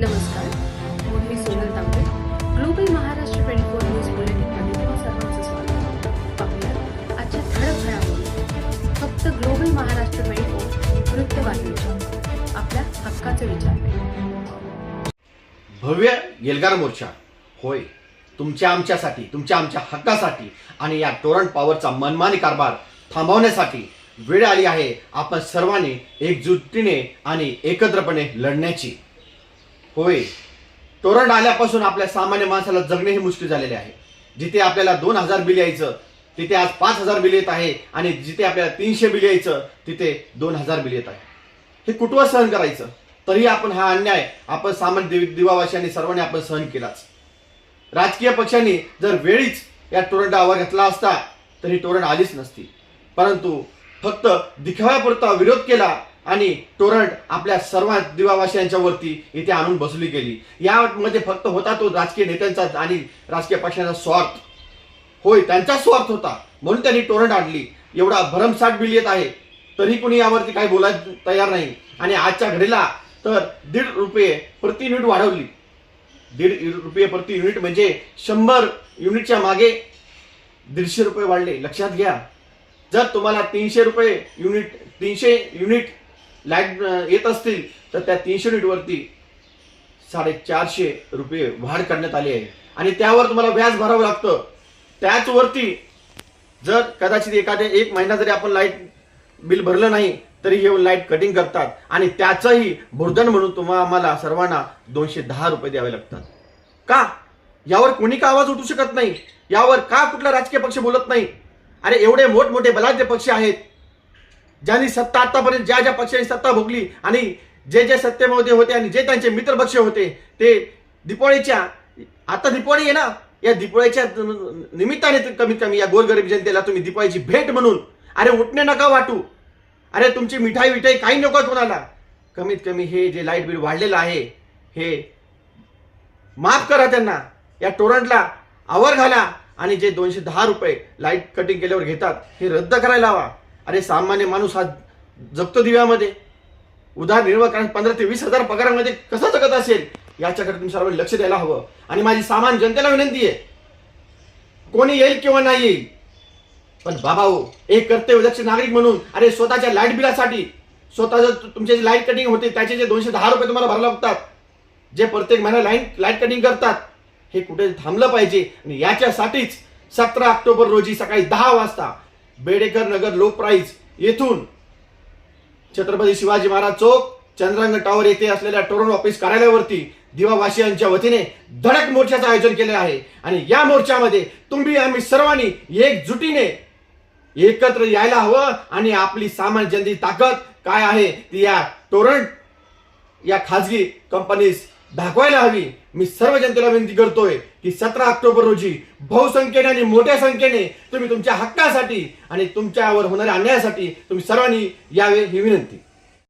नमस्कार मी Sonal Tambe global Maharashtra twenty four news बुलेटिनमध्ये तुम्हा सर्वांचं स्वागत पाहूया आजच्या ठळक घडामोडी. फक्त ग्लोबल महाराष्ट्र ट्वेंटी फोर वृत्तवाहिनीच्या. आपल्या हक्काचे विचार भव्य गेलगार मोर्चा. होय तुमच्या आमच्यासाठी तुमच्या आमच्या हक्कासाठी आणि या टोरंट पॉवरचा मनमानी कारभार थांबवण्यासाठी वेळ आली आहे आपण सर्वांनी एकजुटीने आणि एकत्रपणे लढण्याची. होय. तोरण आल्यापासून आपल्या सामान्य माणसाला जगणे हे मुश्किल झालेले आहे. जिथे आपल्याला दोन हजार बिल यायचं तिथे आज पाच हजार बिल येत आहे आणि जिथे आपल्याला तीनशे बिल यायचं तिथे दोन हजार बिल येत आहे. हे कुठवर सहन करायचं? तरी आपण हा अन्याय आपण सामान्य दिव- दिवावाशांनी सर्वांनी आपण सहन केलाच. राजकीय पक्षांनी जर वेळीच या टोरंटावर घेतला असता तर ही टोरंट आलीच नसती. परंतु फक्त दिखाव्यापुरता विरोध केला आणि टोरंट आपल्या सर्व दिवावाशांच्या वरती इथे आणून बसली गेली. यामध्ये फक्त होता तो राजकीय नेत्यांचा आणि राजकीय पक्षांचा स्वार्थ. होय त्यांचा स्वार्थ होता. म्हणून त्यांनी टोरंट आणली. एवढा भरमसाठ बिल येत आहे. तरी कुणी यावरती काही बोलायला तयार नाही. आणि आजच्या घडीला तर दीड रुपये प्रति युनिट वाढवली. दीड रुपये प्रति युनिट म्हणजे शंभर युनिटच्या मागे दीडशे रुपये वाढले. लक्षात घ्या. जर तुम्हाला तीनशे रुपये युनिट तीनशे युनिट लाइट येत असतील तर त्या तीनशे युनिटवरती साडेचारशे रुपये वाढ करण्यात आली आहे. आणि त्यावर तुम्हाला व्याज भरावं लागतं. त्याचवरती जर कदाचित एखाद्या एक महिना जरी आपण लाइट बिल भरलं नाही तरी हे लाइट कटिंग करतात. आणि त्याचंही भुर्दन म्हणून तुम्हाला आम्हाला सर्वांना दोनशे दहा रुपये द्यावे लागतात. का? यावर कोणी का आवाज उठू शकत नाही? यावर का कुठला राजकीय पक्ष बोलत नाही? अरे एवढे मोठमोठे बलाढ्य पक्ष आहेत. ज्यांनी सत्ता आतापर्यंत ज्या ज्या पक्षांनी सत्ता भोगली आणि जे जे सत्तेमध्ये होते आणि जे त्यांचे मित्रपक्ष होते ते दिपोळीच्या आता दिपोळी आहे ना या दिपोळीच्या निमित्ताने कमीत कमी या गोरगरीब जनतेला तुम्ही दिपोळीची भेट म्हणून अरे उठणे नका वाटू अरे तुमची मिठाई विठाई काही नको कोणाला. कमीत कमी हे जे लाइट बिल वाढलेलं आहे हे माफ करा त्यांना या टोरंटला आवर घाला आणि जे दोनशे दहा रुपये लाइट कटिंग केल्यावर घेतात हे रद्द करायला हवा. अरे सामान्य माणूस हा जगतो दिव्यामध्ये. उदारनिर्वाह कारण पंधरा ते वीस हजार पगारामध्ये कसं जगत असेल? याच्याकडे तुम्ही सर्वांनी लक्ष द्यायला हवं. आणि माझी सामान जनतेला विनंती आहे. कोणी येईल किंवा नाही येईल. पण बाबा हो एक कर्तव्यदक्ष नागरिक म्हणून अरे स्वतःच्या लाइट बिलासाठी स्वतः जर तुमचे जे लाइट कटिंग होते त्याचे जे दोनशे दहा रुपये तुम्हाला भरावे लागतात. जे प्रत्येक महिना लाईन लाइट कटिंग करतात. हे कुठे थांबलं पाहिजे? आणि याच्यासाठीच सतरा ऑक्टोबर रोजी सकाळी दहा वाजता बेडेकर नगर लो प्राईज येथून छत्रपती शिवाजी महाराज चौक चंद्रांग टॉवर येथे असलेल्या टोरण ऑफिस कार्यालयावरती दिवावासियांच्या वतीने धडक मोर्चाचं आयोजन केले आहे. आणि या मोर्चामध्ये तुम्ही आम्ही सर्वांनी एकजुटीने एकत्र यायला हवं आणि आपली सामान्य जनतेची ताकद काय आहे ती या टोरंट या खाजगी कंपनीस दाखवायला हवी. मी सर्व जनतेला विनंती करतोय की सतरा ऑक्टोबर रोजी बहुसंख्येने आणि मोठ्या संख्येने तुम्ही तुमच्या हक्कासाठी आणि तुमच्यावर होणाऱ्या अन्यायासाठी तुम्ही सर्वांनी यावे ही विनंती.